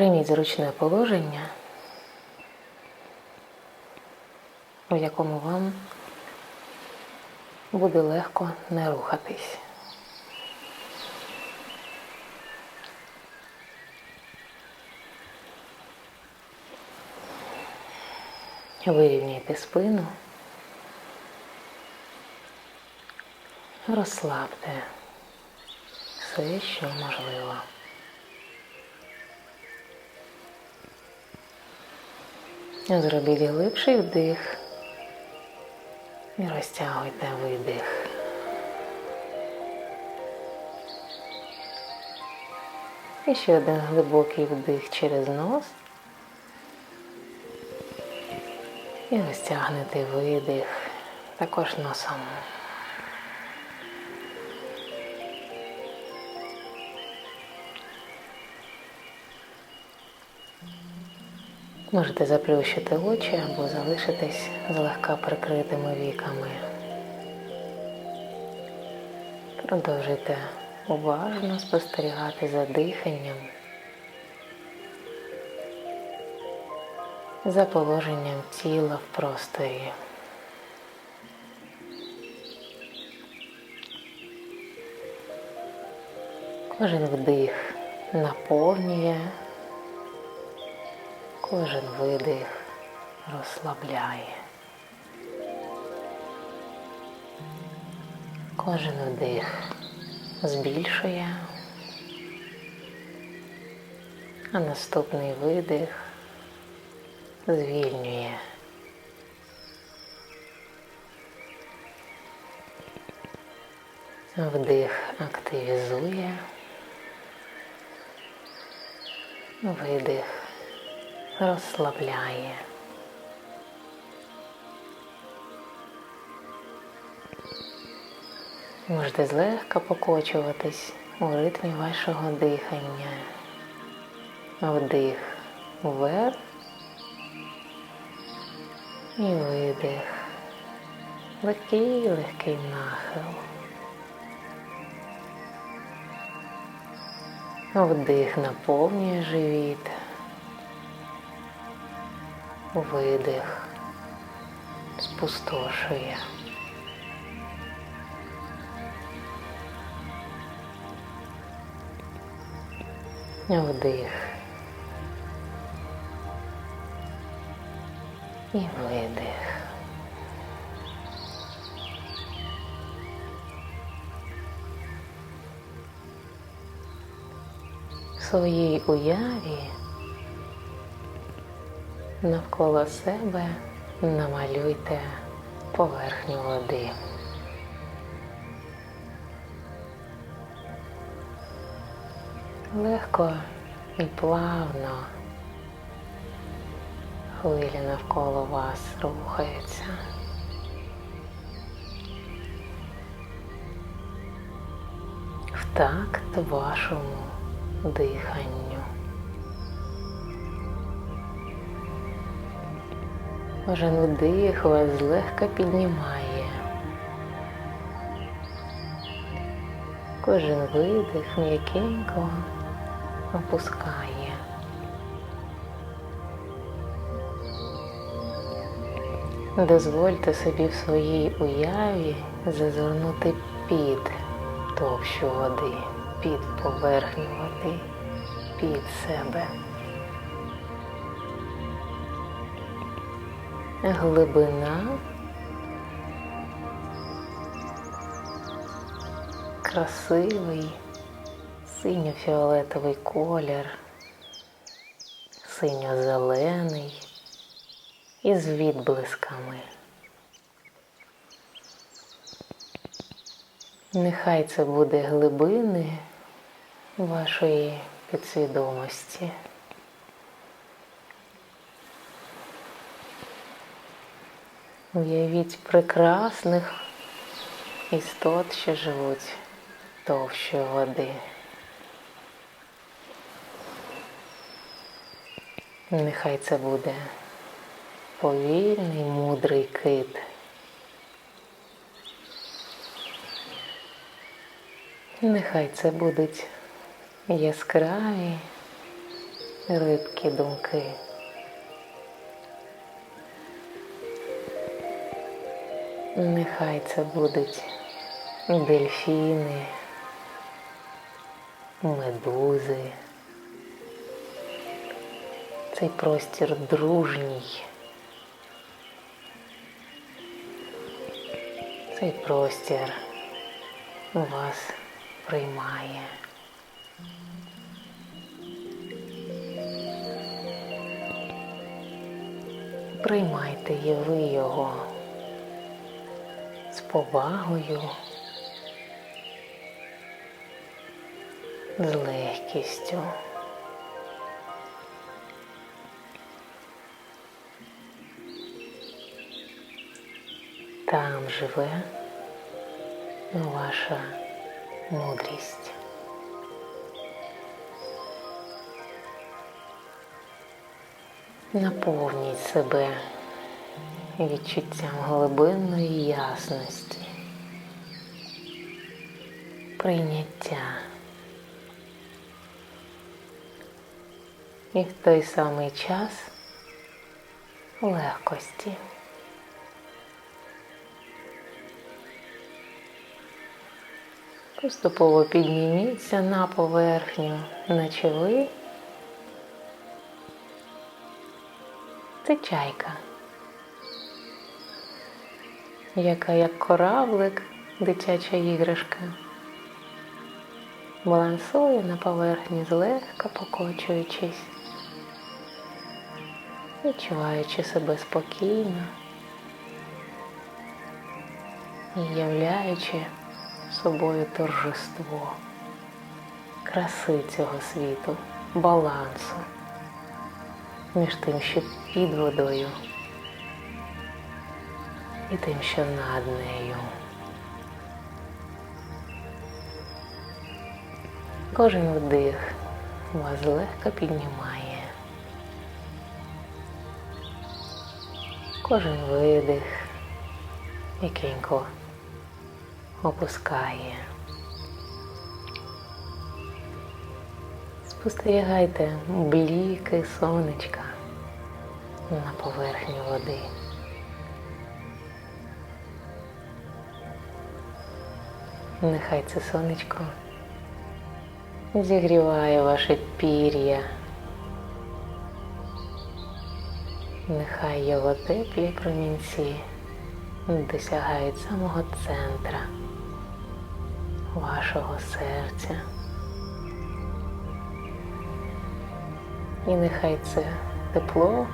Прийміть зручне положення, в якому вам буде легко не рухатись. Вирівняйте спину, розслабте все, що можливо. Зробіть глибший вдих і розтягуйте видих. І ще один глибокий вдих через нос. І розтягнете видих також носом. Можете заплющити очі або залишитись злегка прикритими віками. Продовжуйте уважно спостерігати за диханням, за положенням тіла в просторі. Кожен вдих наповнює, кожен видих розслабляє. Кожен вдих збільшує, а наступний видих звільнює. Вдих активізує, видих розслабляє. Можете злегка покочуватись у ритмі вашого дихання. Вдих вверх і видих. Легкий, легкий нахил. Вдих наповнює живіт. Видих спустошує. Вдих. І видих. Своїй уяві навколо себе намалюйте поверхню води. Легко і плавно хвилі навколо вас рухаються. В такт вашому диханню. Кожен вдих вас злегка піднімає. Кожен видих м'якенько опускає. Дозвольте собі в своїй уяві зазирнути під товщу води, під поверхню води, під себе. Глибина, красивий синьо-фіолетовий колір, синьо-зелений із відблисками. Нехай це буде глибини вашої підсвідомості. Уявіть прекрасних істот, що живуть товщою води. Нехай це буде повільний мудрий кит. Нехай це будуть яскраві рибкі думки. Нехай це будуть дельфіни, медузи. Цей простір дружній. Цей простір вас приймає. Приймайте і ви його повагою, з легкістю. Там живе ваша мудрість. Наповніть себе відчуттям глибинної ясності, прийняття. І в той самий час легкості. Поступово підніміться на поверхню, наче ви це чайка, яка як кораблик, дитяча іграшка, балансує на поверхні, злегка покочуючись, відчуваючи себе спокійно і являючи собою торжество, краси цього світу, балансу між тим, що під водою і тим, що над нею. Кожен вдих вас легко піднімає. Кожен видих якенько опускає. Спостерігайте бліки сонечка на поверхні води. Нехай це сонечко зігріває ваше пір'я. Нехай його теплі промінці досягають самого центра вашого серця. І нехай це тепло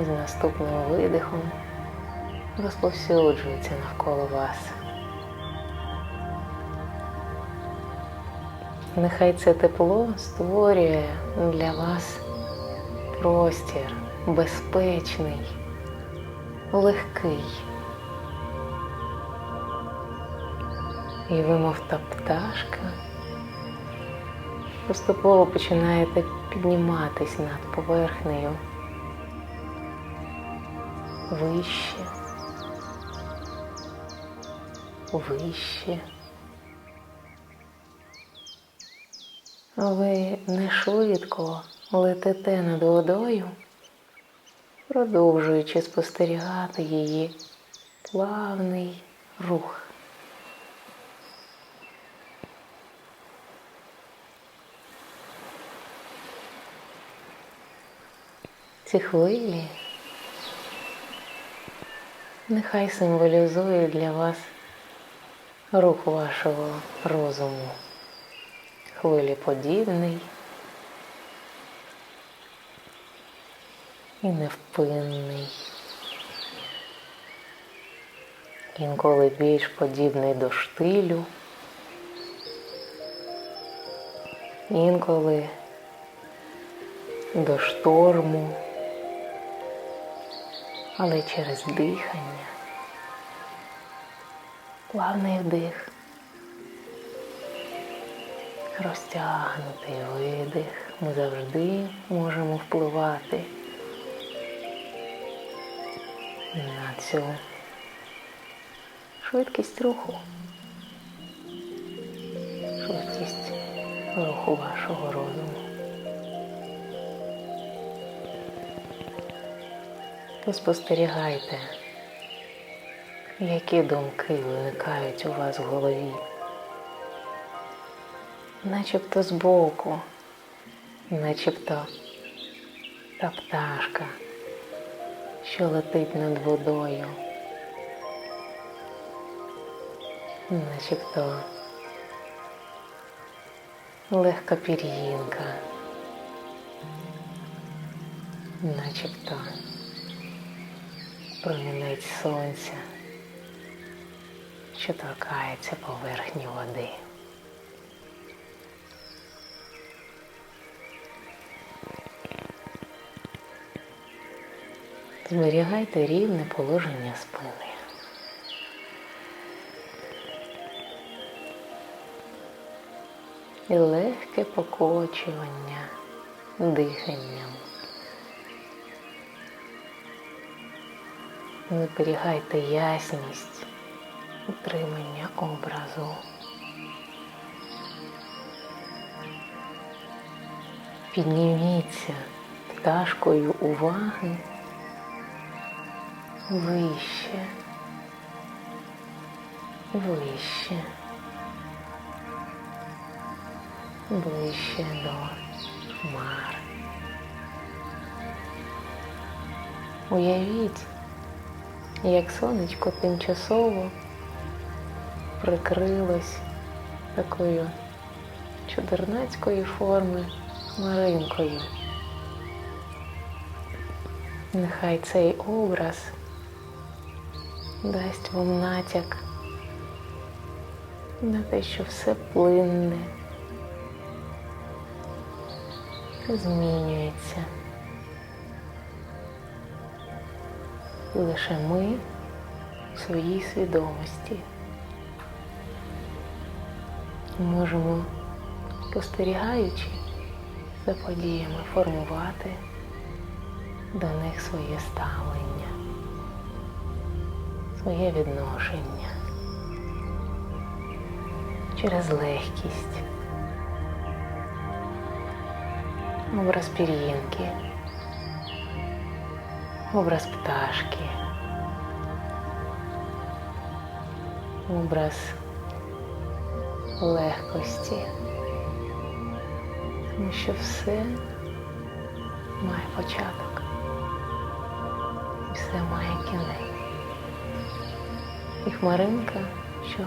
із наступним видихом розповсюджується навколо вас. Нехай це тепло створює для вас простір безпечний, легкий. І ви, мов та пташка, поступово починаєте підніматись над поверхнею вище, вище. Ви не швидко летите над водою, продовжуючи спостерігати її плавний рух. Ці хвилі нехай символізують для вас рух вашого розуму. Хвилі подібний. І невпинний. Інколи більш подібний до штилю, інколи до шторму. Але через дихання, плавний вдих, розтягнутий видих. Ми завжди можемо впливати на цю швидкість руху, швидкість руху вашого розуму. Поспостерігайте, які думки виникають у вас в голові начебто збоку, начебто. Та пташка, що летить над водою, начебто. Легка пір'їнка, начебто. Промінець сонця, що торкається поверхні води. Зберігайте рівне положення спини. І легке покочування диханням. Зберігайте ясність утримання образу. Підніміться пташкою уваги вище, вище, ближче до хмар. Уявіть, як сонечко тимчасово прикрилось такою чудернацької форми хмаринкою. Нехай цей образ дасть вам натяк на те, що все плинне, змінюється. Лише ми в своїй свідомості можемо, спостерігаючи за подіями, формувати до них своє ставлення, своє відношення. Через легкість, образ пір'їнки, образ пташки, образ легкості, тому що все має початок, все має кінець. І хмаринка, що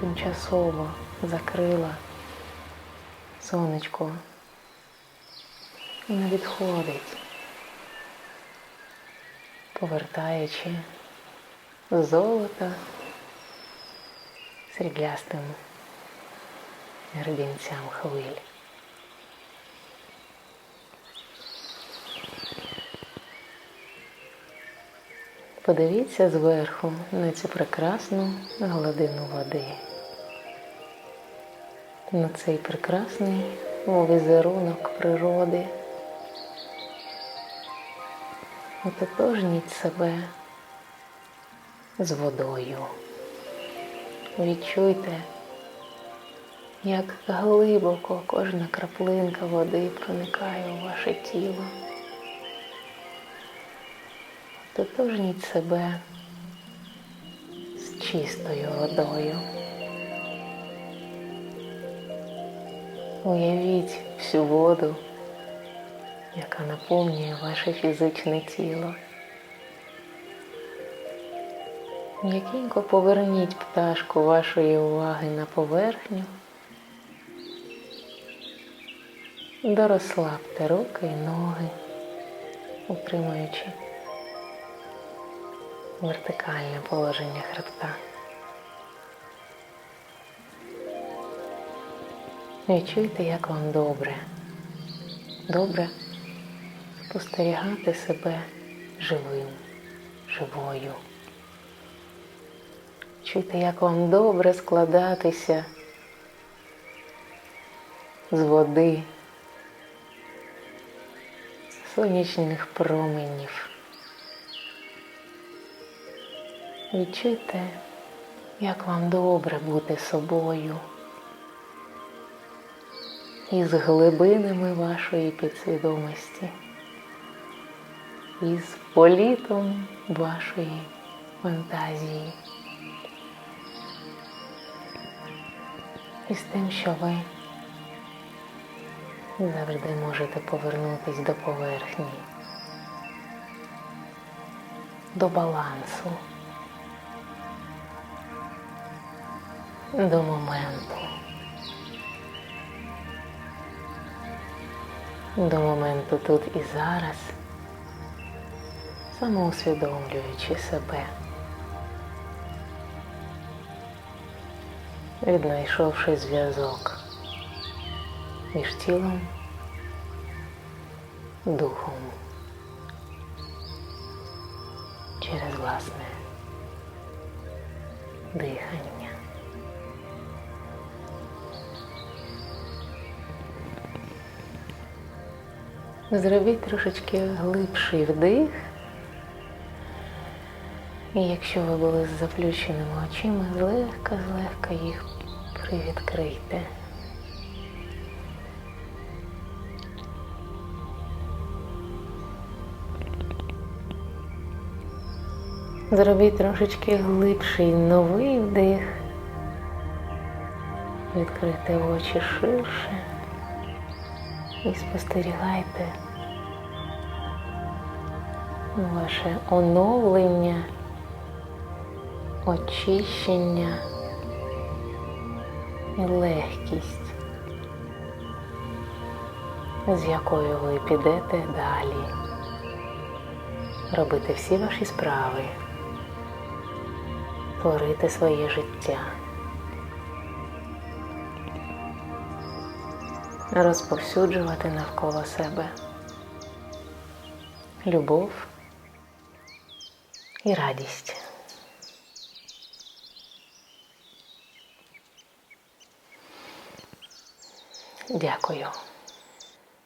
тимчасово закрила сонечко, вона відходить, повертаючи золото сріблястим гребінцям хвиль. Подивіться зверху на цю прекрасну гладину води, на цей прекрасний візерунок природи. Ототожніть себе з водою. Відчуйте, як глибоко кожна краплинка води проникає у ваше тіло. Тотожніть себе з чистою водою. Уявіть всю воду, яка наповнює ваше фізичне тіло. М'якенько поверніть пташку вашої уваги на поверхню. Дорослабте руки і ноги, утримуючи вертикальне положення хребта. Відчуйте, як вам добре. Добре спостерігати себе живим, живою. Чуйте, як вам добре складатися з води, сонячних променів. Відчуйте, як вам добре бути собою і з глибинами вашої підсвідомості. із політом вашої фантазії. І з тим, що ви завжди можете повернутись до поверхні, до балансу, до моменту. До моменту тут і зараз, самоусвідомлюючи себе, віднайшовши зв'язок між тілом, духом через власне дихання. Зробіть трошечки глибший вдих. І якщо ви були з заплющеними очима, злегка, злегка їх привідкрийте. Зробіть трошечки глибший новий вдих. Відкрийте очі ширше і спостерігайте ваше оновлення, очищення і легкість, з якою ви підете далі, робити всі ваші справи, творити своє життя. Розповсюджувати навколо себе любов і радість. Дякую.